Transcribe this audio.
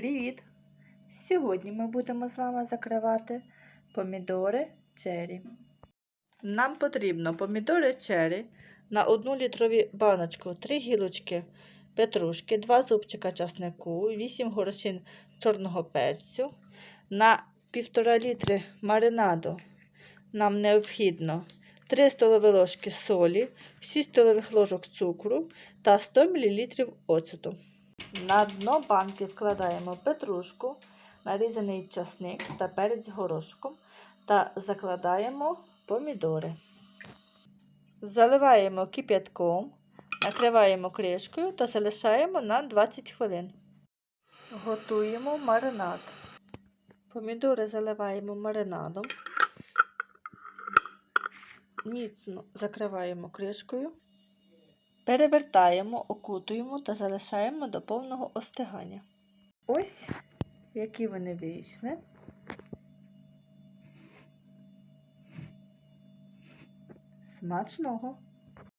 Привіт! Сьогодні ми будемо з вами закривати помідори черрі. Нам потрібно помідори черрі на 1 літрові баночку, 3 гілочки петрушки, 2 зубчика часнику, 8 горошин чорного перцю. На 1,5 літри маринаду нам необхідно 3 столові ложки солі, 6 столових ложок цукру та 100 мл оцету. На дно банки вкладаємо петрушку, нарізаний часник та перець горошком та закладаємо помідори. Заливаємо кип'ятком, накриваємо кришкою та залишаємо на 20 хвилин. Готуємо маринад. Помідори заливаємо маринадом. Міцно закриваємо кришкою. Перевертаємо, окутуємо та залишаємо до повного остигання. Ось які вони вийшли. Смачного!